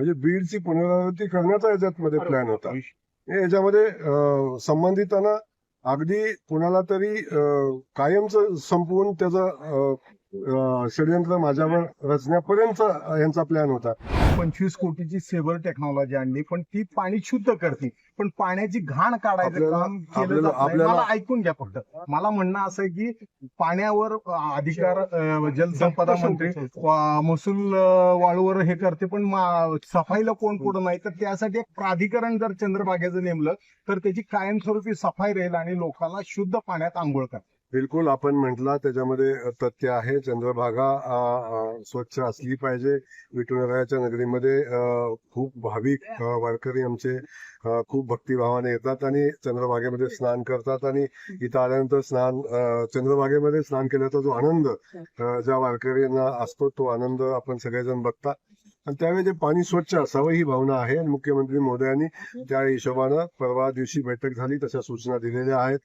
म्हणजे बीडची पुनरावृत्ती करण्याचा याच्यात मध्ये प्लॅन होता. हे याच्यामध्ये संबंधितांना अगदी कुणाला तरी कायमचं संपवून त्याचं षडयंत्र माझ्यावर रचण्यापर्यंत यांचा प्लॅन होता. पंचवीस कोटीची सेव्हर टेक्नॉलॉजी आणली पण ती पाणी शुद्ध करते. पण पाण्याची घाण काढायचं काम केलं आपल्याला- जात नाही. मला ऐकून घ्या फक्त. मला म्हणणं असं आहे की पाण्यावर अधिकार अं, जलसंपदा मंत्री वा- महसूल अं, वाळूवर हे करते पण मा- सफाईला कोण पुढं नाही. तर त्यासाठी एक प्राधिकरण जर चंद्रभागेचं नेमलं तर त्याची कायमस्वरूपी सफाई राहील आणि लोकांना शुद्ध पाण्यात आंघोळ करतात बिलकुल आपण म्हटला त्याच्यामध्ये तथ्य आहे. चंद्रभागा स्वच्छ असली पाहिजे. विठुरायाच्या नगरीमध्ये खूप भाविक वारकरी आमचे खूप भक्तिभावाने येतात आणि चंद्रभागेमध्ये स्नान करतात आणि इथं आल्यानंतर स्नान चंद्रभागेमध्ये स्नान केल्याचा जो आनंद ज्या वारकऱ्यांना असतो तो आनंद आपण सगळेजण बघतात आणि त्यावेळी ते पाणी स्वच्छ असावं ही भावना आहे. आणि मुख्यमंत्री मोदयांनी त्या हिशोबानं परवा दिवशी बैठक झाली तशा सूचना दिलेल्या आहेत.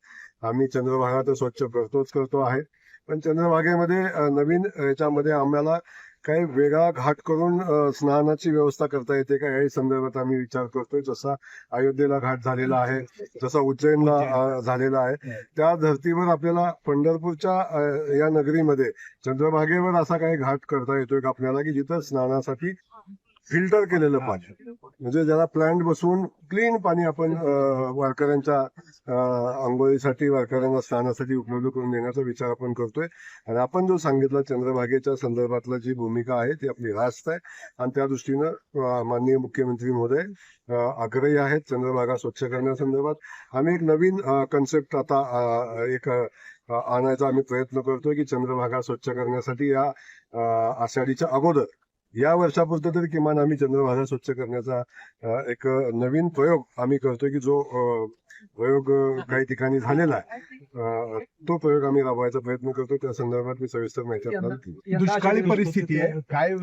आम्ही चंद्रभागा तर स्वच्छ करतोच करतो आहे. पण चंद्रभागेमध्ये नवीन याच्यामध्ये आम्हाला काही वेगळा घाट करून स्नानाची व्यवस्था करता येते का? याही संदर्भात आम्ही विचार करतोय. जसा अयोध्येला घाट झालेला आहे जसा उज्जैनला झालेला आहे त्या धर्तीवर आपल्याला पंढरपूरच्या या नगरीमध्ये चंद्रभागेवर असा काही घाट करता येतोय का आपल्याला? की जिथं स्नानासाठी फिल्टर केलेलं पाणी. म्हणजे ज्याला प्लांट बसवून क्लीन पाणी आपण वारकऱ्यांच्या आंघोळीसाठी वारकऱ्यांना स्नानासाठी उपलब्ध करून देण्याचा विचार आपण करतोय. आणि आपण जो सांगितला चंद्रभागेच्या संदर्भातला जी भूमिका आहे ती आपली रास्त आहे. आणि त्या दृष्टीनं माननीय मुख्यमंत्री महोदय आग्रही आहेत चंद्रभागा स्वच्छ करण्यासंदर्भात आम्ही एक नवीन कन्सेप्ट आता एक आणायचा आम्ही प्रयत्न करतोय की चंद्रभागा स्वच्छ करण्यासाठी या आषाढीच्या अगोदर या वर्षापुरतं तरी किमान आम्ही चंद्रभागा स्वच्छ करण्याचा एक नवीन प्रयोग आम्ही करतोय की जो प्रयोग काही ठिकाणी झालेला आहे. तो प्रयोग आम्ही राबवायचा प्रयत्न करतो त्या संदर्भात मी सविस्तर माहिती आपल्याला दिली दुष्काळी परिस्थिती आहे. काय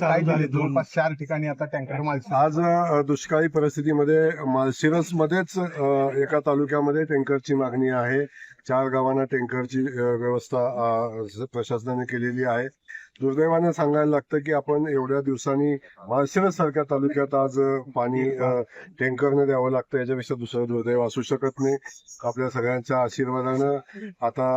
काय झाले जवळपास चार ठिकाणी आता टँकर माल आज दुष्काळी परिस्थितीमध्ये माळशिरस मध्येच एका तालुक्यामध्ये टँकरची मागणी आहे. चार गावांना टँकरची व्यवस्था प्रशासनाने केलेली आहे. दुर्दैवानं सांगायला लागतं की आपण एवढ्या दिवसांनी माळशिरस सारख्या तालुक्यात आज पाणी टँकरनं टँकरने द्यावं लागतं. याच्यापेक्षा दुसरं दुर्दैव असू शकत नाही. आपल्या सगळ्यांच्या आशीर्वादानं आता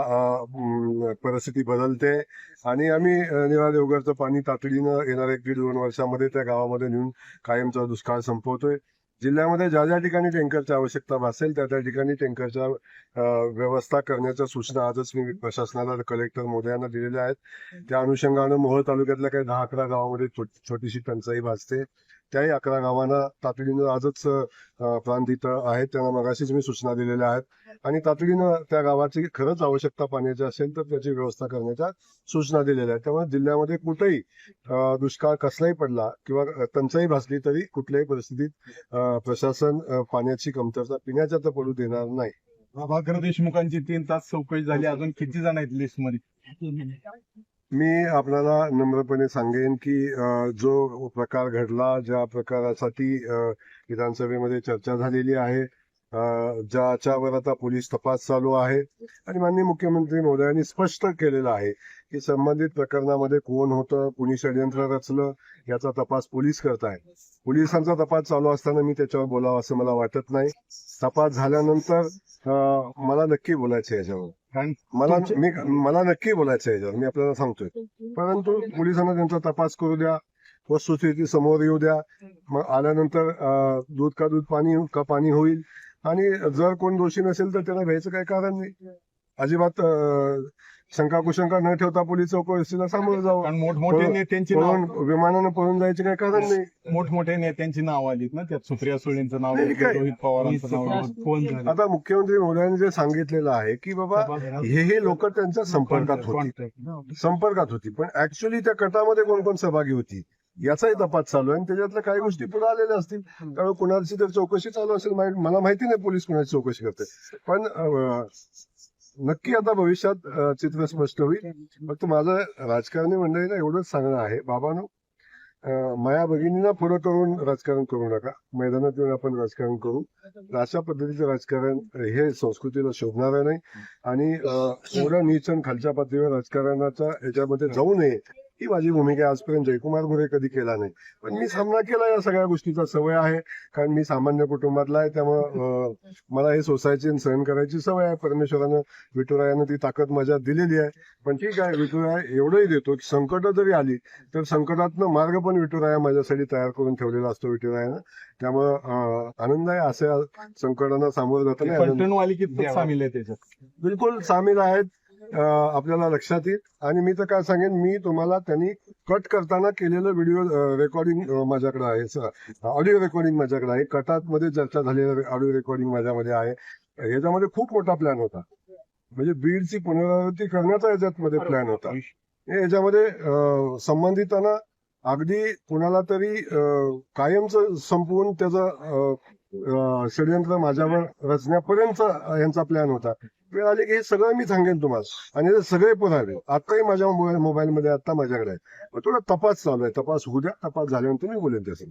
परिस्थिती बदलते. आणि आम्ही निरा देवगडचं पाणी तातडीनं येणाऱ्या एक दीड दोन वर्षामध्ये त्या गावामध्ये नेऊन कायमचा दुष्काळ संपवतोय. जिल्ह्यामध्ये ज्या ज्या ठिकाणी टँकरची आवश्यकता भासेल त्या त्या ठिकाणी टँकरच्या व्यवस्था करण्याच्या सूचना आजच मी प्रशासनाला कलेक्टर मोदयांना दिलेल्या आहेत. त्या अनुषंगानं मोहोळ तालुक्यातल्या काही दहा अकरा गावामध्ये छोटी- छोटीशी टंचाई भासते. त्याही अकरा गावांना तातडीनं आजच प्रांत इथं आहेत. त्यांना मगाशीच मी सूचना दिलेल्या आहेत. आणि तातडीनं त्या गावाची खरंच आवश्यकता पाण्याची असेल तर त्याची व्यवस्था करण्याच्या सूचना दिलेल्या आहेत. त्यामुळे जिल्ह्यामध्ये कुठेही दुष्काळ कसलाही पडला किंवा टंचाई भासली तरी कुठल्याही परिस्थितीत प्रशासन पाण्याची कमतरता पिण्याच्या तर पडू देणार नाही. प्रभाकर देशमुखांची तीन तास चौकशी झाली. अजून किती जण आहेत लिस्टमध्ये मी आपल्याला नम्रपणे सांगेन की जो प्रकार घडला ज्या प्रकारासाठी विधानसभेमध्ये चर्चा झालेली आहे ज्याच्यावर आता पोलीस तपास चालू आहे आणि माननीय मुख्यमंत्री महोदयांनी स्पष्ट केलेलं आहे की संबंधित प्रकरणामध्ये कोण होतं कुणी षडयंत्र रचलं याचा तपास पोलीस करतायत पोलिसांचा तपास चालू असताना मी त्याच्यावर बोलावं असं मला वाटत नाही. तपास झाल्यानंतर मला नक्की बोलायचं याच्यावर. कारण मला मी मला नक्की बोलायचं याच्यावर. मी आपल्याला सांगतोय. परंतु पोलिसांना त्यांचा तपास करू द्या. वस्तुस्थिती समोर येऊ द्या. मग आल्यानंतर दूध का दूध पाणी का पाणी होईल? आणि जर कोण दोषी नसेल तर त्याला भ्यायचं काही कारण नाही. अजिबात शंका कुशंका न ठेवता पोलीस चौकशीला सामोरं जावं. कारण मोठमोठे पळून- नेत्यांची पळून नाव विमानानं पळून जायचे काही कारण नाही. मोठमोठ्या नेत्यांची नाव आलीत ना त्यात. सुप्रिया सुळेंचं नाव नाही, काय? रोहित पवारांचं नाव फोन झाले? आता मुख्यमंत्री महोदयांनी जे सांगितलेलं आहे की बाबा हे हे लोक त्यांच्या संपर्कात होती. संपर्कात होती. पण ऍक्च्युली त्या कटामध्ये कोण कोण सहभागी होती याचाही तपास चालू आहे. आणि त्याच्यातल्या काही गोष्टी पुढे आलेल्या असतील. त्यामुळे कुणाची तर चौकशी चालू असेल मला माहिती नाही पोलीस कुणाची चौकशी करते. पण अं, नक्की आता भविष्यात चित्र स्पष्ट होईल. फक्त माझं राजकारणी मंडळीला एवढंच सांगणं आहे. बाबानो माया भगिनींना पुढं करून राजकारण करू नका. मैदानात येऊन आपण राजकारण करू. अशा पद्धतीचं राजकारण हे संस्कृतीला शोभणार नाही. आणि एवढं नीचन खालच्या पातळीवर राजकारणाच्या याच्यामध्ये जाऊ नये. ही माझी भूमिका. आजपर्यंत जयकुमार मोरे कधी केला नाही. पण मी सामना केला या सगळ्या गोष्टीचा सवय आहे. कारण मी सामान्य कुटुंबातला आहे. त्यामुळं मला हे सोसायची सहन करायची सवय आहे. परमेश्वरानं विठुरायानं ती ताकद माझ्यात दिलेली आहे. पण ठीक आहे विठुराया एवढंही देतो की संकट जरी आली तर संकटातनं मार्ग पण विठुराया माझ्यासाठी तयार करून ठेवलेला असतो विठुरायानं. त्यामुळं आनंद आहे. अशा संकटांना सामोरं जाताना कितपत सामील आहे त्याच्यात? बिलकुल सामील आहेत. आपल्याला लक्षात येईल. आणि मी तर काय सांगेन मी तुम्हाला त्यांनी कट करताना केलेलं व्हिडिओ रेकॉर्डिंग माझ्याकडे आहे ऑडिओ रेकॉर्डिंग माझ्याकडे आहे. कटात मध्ये चर्चा झालेलं ऑडिओ रेकॉर्डिंग माझ्यामध्ये आहे. याच्यामध्ये खूप मोठा प्लॅन होता. म्हणजे बीडची पुनरावृत्ती करण्याचा याच्यामध्ये प्लॅन होता. याच्यामध्ये संबंधितांना अगदी कुणाला तरी कायमचं संपवून त्याचं षडयंत्र माझ्यावर रचण्यापर्यंत यांचा प्लॅन होता. वेळ आली की हे सगळं मी सांगेन तुम्हाला. आणि हे सगळे पुरावे आत्ताही माझ्या मोबाईल मोबाईलमध्ये आता माझ्याकडे आहे मग थोडा तपास चालू आहे. तपास होऊ द्या. तपास झाल्यानंतर मी बोलेन त्याचं